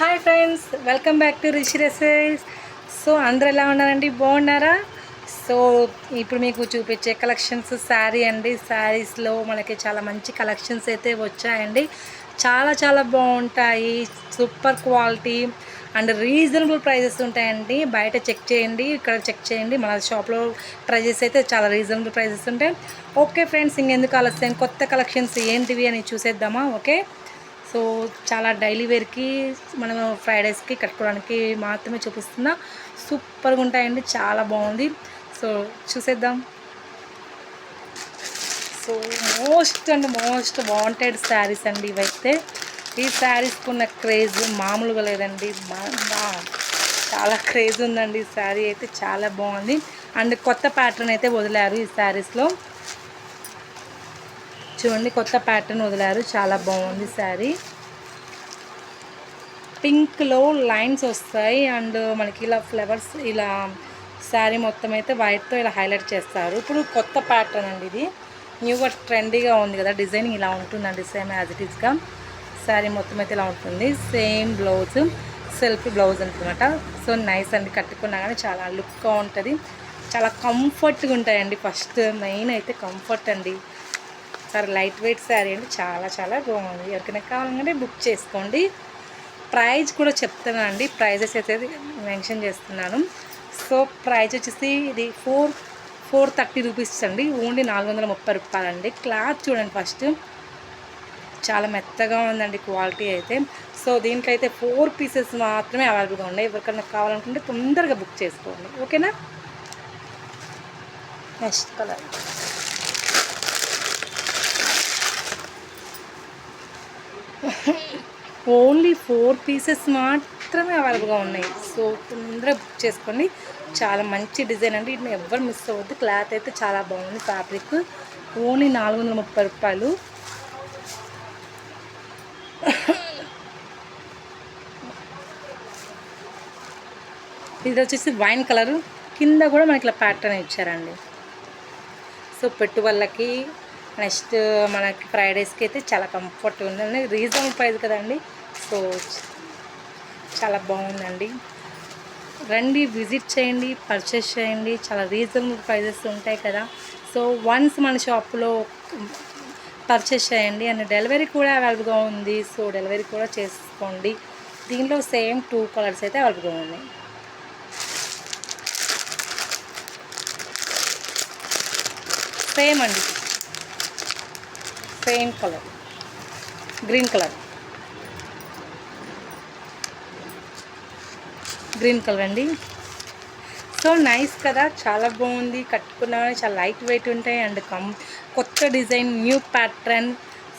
Hi friends welcome back to Rishi recess so అందరు ఎలా ఉన్నారండి? బాగున్నారా? సో ఇప్పుడు మీకు చూపించే కలెక్షన్స్ శారీ అండి. శారీస్లో మనకి చాలా మంచి కలెక్షన్స్ అయితే వచ్చాయండి. చాలా చాలా బాగుంటాయి. Super quality and reasonable prices ఉంటాయండి. బయట చెక్ చేయండి ఇక్కడ చెక్ చేయండి. మన షాప్లో ప్రైజెస్ అయితే చాలా రీజనబుల్ ప్రైజెస్ ఉంటాయి. ఓకే ఫ్రెండ్స్ ఇంకెందుకు ఆలస్యం? కొత్త కలెక్షన్స్ ఏంటివి అని చూసేద్దామా? ఓకే? సో చాలా డైలీ వేర్కి మనం ఫ్రైడేస్కి కట్టుకోవడానికి మాత్రమే చూపిస్తున్నా. సూపర్గా ఉంటాయండి చాలా బాగుంది. సో చూసేద్దాం. So most and most wanted saris అండి ఇవైతే. ఈ శారీస్కి ఉన్న క్రేజ్ మామూలుగా లేదండి. చాలా క్రేజ్ ఉందండి. ఈ శారీ అయితే చాలా బాగుంది. అండ్ కొత్త ప్యాటర్న్ అయితే వదిలారు ఈ శారీస్లో. చూడండి కొత్త ప్యాటర్న్ వదిలారు. చాలా బాగుంది శారీ. పింక్లో లైన్స్ వస్తాయి. అండ్ మనకి ఇలా ఫ్లవర్స్ ఇలా శారీ మొత్తం అయితే వైట్తో ఇలా హైలైట్ చేస్తారు. ఇప్పుడు కొత్త ప్యాటర్న్ అండి ఇది. న్యూగా ట్రెండీగా ఉంది కదా. డిజైనింగ్ ఇలా ఉంటుందండి సేమ్ యాజ్ ఇట్ ఈస్గా శారీ మొత్తం అయితే ఇలా ఉంటుంది. సేమ్ బ్లౌజ్ సెల్ఫ్ బ్లౌజ్ అనమాట సో నైస్ అండి. కట్టుకున్నా కానీ చాలా లుక్గా ఉంటుంది. చాలా కంఫర్ట్గా ఉంటాయండి. ఫస్ట్ మెయిన్ అయితే కంఫర్ట్ అండి. చాలా లైట్ వెయిట్ శారీ అండి చాలా చాలా బాగుంది. ఎవరికైనా కావాలంటే బుక్ చేసుకోండి. ప్రైజ్ కూడా చెప్తున్నానండి. ప్రైజెస్ అయితే మెన్షన్ చేస్తున్నాను. సో ప్రైజ్ వచ్చేసి ఇది ఫోర్ ఫోర్ థర్టీ రూపీస్ అండి. ఓన్లీ నాలుగు వందల ముప్పై రూపాయలండి. క్లాత్ చూడండి ఫస్ట్ చాలా మెత్తగా ఉందండి క్వాలిటీ అయితే. సో దీంట్లో అయితే ఫోర్ పీసెస్ మాత్రమే అవైలబుల్గా ఉన్నాయి. ఎవరికైనా కావాలనుకుంటే తొందరగా బుక్ చేసుకోండి. ఓకేనా next colour only four pieces మాత్రమే అవైలబుల్గా ఉన్నాయి. సో తొందరగా బుక్ చేసుకోండి చాలా మంచి డిజైన్ అండి. వీటిని ఎవరు మిస్ అవ్వద్దు క్లాత్ అయితే చాలా బాగుంది ఫ్యాబ్రిక్ ఓన్లీ నాలుగు వందల ముప్పై రూపాయలు. ఇది వచ్చేసి వైన్ కలర్ కింద కూడా మనకి ఇలా ప్యాటర్న్ ఇచ్చారండి. సో పెట్టుబడులకి నెక్స్ట్ మనకి ఫ్రైడేస్కి అయితే చాలా కంఫర్ట్గా ఉందండి. రీజనబుల్ ప్రైస్ కదండి. సో చాలా బాగుందండి. రండి విజిట్ చేయండి పర్చేస్ చేయండి. చాలా రీజనబుల్ ప్రైజెస్ ఉంటాయి కదా. సో వన్స్ మన షాప్లో పర్చేస్ చేయండి అండ్ డెలివరీ కూడా అవైలబుల్గా ఉంది. సో డెలివరీ కూడా చేసుకోండి. దీనిలో సేమ్ టూ కలర్స్ అయితే అవైలబుల్గా ఉన్నాయి. సేమ్ అండి. Same colour. Green colour. Green colour అండి. సో నైస్ కదా చాలా బాగుంది కట్టుకున్నా చాలా లైట్ వెయిట్ ఉంటాయి అండ్ కం కొత్త డిజైన్ న్యూ ప్యాటర్న్.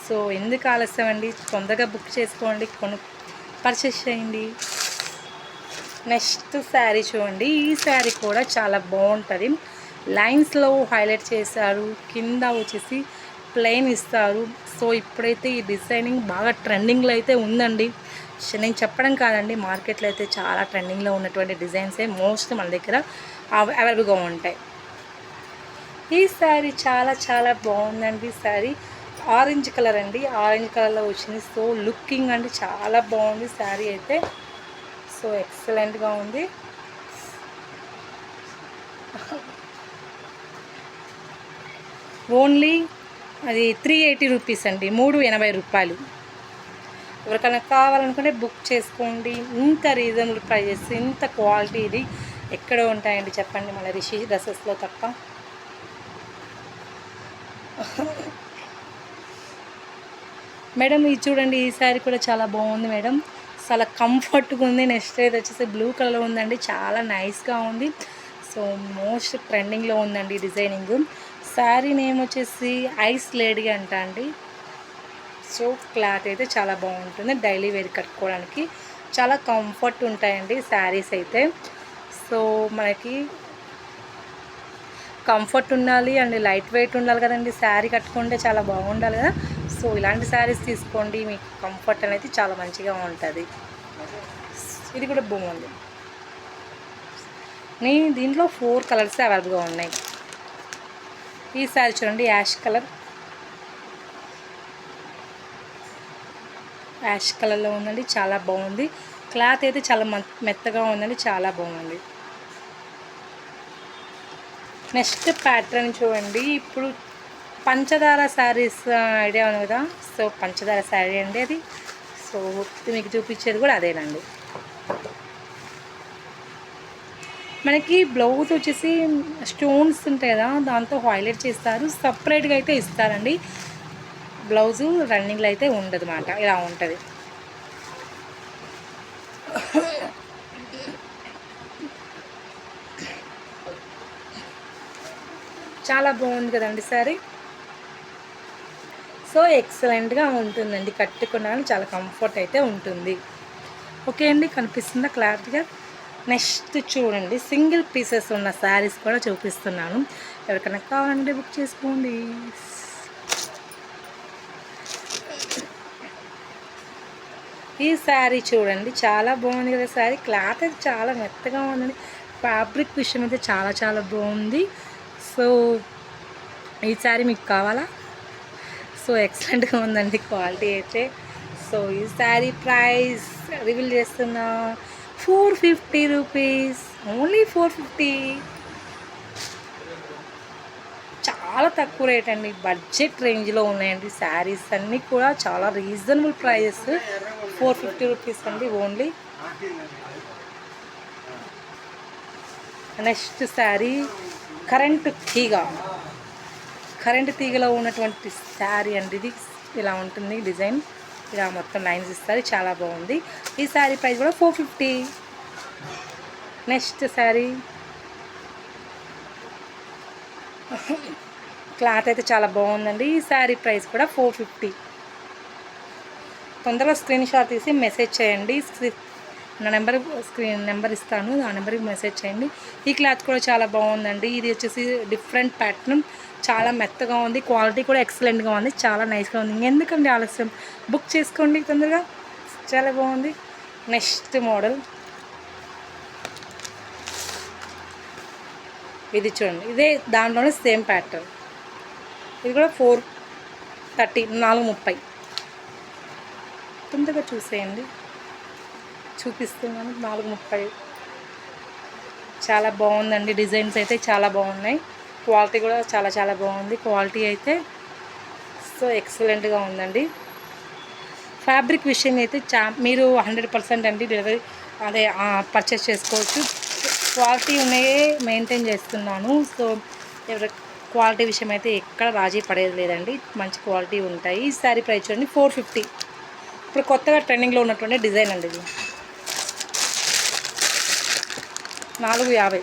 సో ఎందుకు ఆలస్యం అండి? తొందరగా బుక్ చేసుకోండి కొను పర్చేస్ చేయండి. నెక్స్ట్ శారీ చూడండి ఈ శారీ కూడా చాలా బాగుంటుంది. లైన్స్లో హైలైట్ చేశారు కింద వచ్చేసి ప్లెయిన్ ఇస్తారు. సో ఇప్పుడైతే ఈ డిజైనింగ్ బాగా ట్రెండింగ్లో అయితే ఉందండి. నేను చెప్పడం కాదండి మార్కెట్లో అయితే చాలా ట్రెండింగ్లో ఉన్నటువంటి డిజైన్సే మోస్ట్ మన దగ్గర అవైలబుల్గా ఉంటాయి. ఈ శారీ చాలా చాలా బాగుందండి శారీ. ఆరెంజ్ కలర్ అండి. ఆరెంజ్ కలర్లో వచ్చింది. సో లుకింగ్ అండి చాలా బాగుంది శారీ అయితే. సో ఎక్సలెంట్గా ఉంది. ఓన్లీ అది త్రీ ఎయిటీ రూపీస్ అండి మూడు ఎనభై రూపాయలు. ఎవరికైనా కావాలనుకుంటే బుక్ చేసుకోండి. ఇంత రీజనబుల్ ప్రైజెస్ ఇంత క్వాలిటీ ఇది ఎక్కడ ఉంటాయండి చెప్పండి మన రిషి డ్రెస్సెస్లో తప్ప. మేడం ఇది చూడండి ఈ శారీ కూడా చాలా బాగుంది మేడం. చాలా కంఫర్ట్గా ఉంది. నెక్స్ట్ అయితే వచ్చేసి బ్లూ కలర్ ఉందండి. చాలా నైస్గా ఉంది. సో మోస్ట్ ట్రెండింగ్లో ఉందండి డిజైనింగ్. శారీ నేమ్ వచ్చేసి ఐస్ లేడీ అంట అండి. సో క్లాత్ అయితే చాలా బాగుంటుంది. డైలీ వేర్ కట్టుకోవడానికి చాలా కంఫర్ట్ ఉంటాయండి శారీస్ అయితే. సో మనకి కంఫర్ట్ ఉండాలి అండ్ లైట్ వెయిట్ ఉండాలి కదండి. శారీ కట్టుకుంటే చాలా బాగుండాలి కదా. సో ఇలాంటి శారీస్ తీసుకోండి. మీకు కంఫర్ట్ అనేది చాలా మంచిగా ఉంటుంది. ఇది కూడా బాగుంది నేను దీంట్లో ఫోర్ కలర్స్ అవైలబుల్గా ఉన్నాయి. ఈ సారీ చూడండి యాష్ కలర్. యాష్ కలర్లో ఉందండి చాలా బాగుంది. క్లాత్ అయితే చాలా మెత్తగా ఉందండి చాలా బాగుంది. నెక్స్ట్ ప్యాటర్న్ చూడండి ఇప్పుడు పంచదార శారీస్ ఐడియా ఉంది కదా? సో పంచదార శారీ అండి అది. సో మీకు చూపించేది కూడా అదేనండి. మనకి బ్లౌజ్ వచ్చేసి స్టోన్స్ ఉంటాయి కదా దాంతో హైలైట్ చేస్తారు. సపరేట్గా అయితే ఇస్తారండి. బ్లౌజు రన్నింగ్లో అయితే ఉండదు మాట ఇలా ఉంటుంది. చాలా బాగుంది కదండి సారీ. సో ఎక్సలెంట్గా ఉంటుందండి. కట్టుకున్నాను చాలా కంఫర్ట్ అయితే ఉంటుంది. ఓకే అండి కనిపిస్తుందా క్లారిటీగా? నెక్స్ట్ చూడండి సింగిల్ పీసెస్ ఉన్న శారీస్ కూడా చూపిస్తున్నాను. ఎవరికైనా కావాలంటే బుక్ చేసుకోండి. ఈ శారీ చూడండి చాలా బాగుంది కదా శారీ. క్లాత్ అయితే చాలా మెత్తగా ఉందండి. ఫ్యాబ్రిక్ విషయం అయితే చాలా చాలా బాగుంది. సో ఈ శారీ మీకు కావాలా? సో ఎక్సలెంట్గా ఉందండి క్వాలిటీ అయితే. సో ఈ శారీ ప్రైస్ రివీల్ చేస్తున్నా four fifty rupees. Only four fifty. చాలా తక్కువ రేట్ అండి. బడ్జెట్ రేంజ్లో ఉన్నాయండి శారీస్ అన్నీ కూడా చాలా reasonable prices. Four fifty rupees అండి ఓన్లీ. నెక్స్ట్ శారీ కరెంట్ తీగ. కరెంట్ తీగలో ఉన్నటువంటి శారీ అండి ఇది. ఇలా ఉంటుంది డిజైన్. ఇలా మొత్తం లైన్స్ ఇస్తారు. చాలా బాగుంది. ఈ శారీ ప్రైస్ కూడా four fifty. Next sari. Cloth అయితే చాలా బాగుందండి. ఈ శారీ ప్రైస్ కూడా ఫోర్ ఫిఫ్టీ. తొందరగా స్క్రీన్ షాట్ తీసి మెసేజ్ చేయండి. నా నెంబర్ స్క్రీన్ నెంబర్ ఇస్తాను ఆ నెంబర్కి మెసేజ్ చేయండి. ఈ క్లాత్ కూడా చాలా బాగుందండి. ఇది వచ్చేసి డిఫరెంట్ ప్యాటర్న్. చాలా మెత్తగా ఉంది. క్వాలిటీ కూడా ఎక్సలెంట్గా ఉంది. చాలా నైస్గా ఉంది. ఎందుకండి ఆలస్యం? బుక్ చేసుకోండి తొందరగా. చాలా బాగుంది. Next model. ఇది చూడండి. ఇదే దాంట్లోనే సేమ్ ప్యాటర్న్. ఇది కూడా ఫోర్ థర్టీ నాలుగు ముప్పై. తొందరగా చూసేయండి. చూపిస్తున్నాను. నాలుగు ముప్పై. చాలా బాగుందండి. డిజైన్స్ అయితే చాలా బాగున్నాయి. క్వాలిటీ కూడా చాలా చాలా బాగుంది. క్వాలిటీ అయితే సో ఎక్సలెంట్గా ఉందండి. ఫ్యాబ్రిక్ విషయం అయితే చా మీరు హండ్రెడ్ పర్సెంట్ అండి డెలివరీ అదే పర్చేస్ చేసుకోవచ్చు. క్వాలిటీ ఉన్నాయే మెయింటైన్ చేస్తున్నాను. సో ఎవరి క్వాలిటీ విషయం అయితే ఎక్కడ రాజీ పడేది లేదండి. మంచి క్వాలిటీ ఉంటాయి. ఈ శారీ ప్రైస్ చూడండి ఫోర్ ఫిఫ్టీ. ఇప్పుడు కొత్తగా ట్రెండింగ్లో ఉన్నటువంటి డిజైన్ అండి ఇది. నాలుగు యాభై.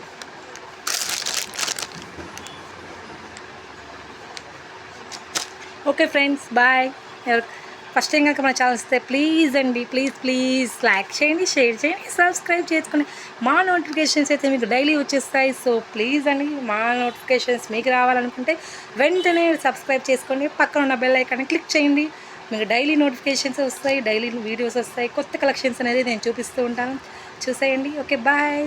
Okay friends bye. ఎవరు ఫస్ట్ టైం కనుక మన ఛానల్ వస్తే ప్లీజ్ అండి ప్లీజ్ ప్లీజ్ లైక్ చేయండి షేర్ చేయండి సబ్స్క్రైబ్ చేసుకోండి మా నోటిఫికేషన్స్ అయితే మీకు డైలీ వచ్చేస్తాయి. సో ప్లీజ్ అండి మా నోటిఫికేషన్స్ మీకు రావాలనుకుంటే వెంటనే సబ్స్క్రైబ్ చేసుకోండి. పక్కన ఉన్న బెల్ ఐకాన్ని క్లిక్ చేయండి. మీకు డైలీ నోటిఫికేషన్స్ వస్తాయి డైలీ వీడియోస్ వస్తాయి. కొత్త కలెక్షన్స్ అనేది నేను చూపిస్తూ ఉంటాను. చూసేయండి. Okay bye.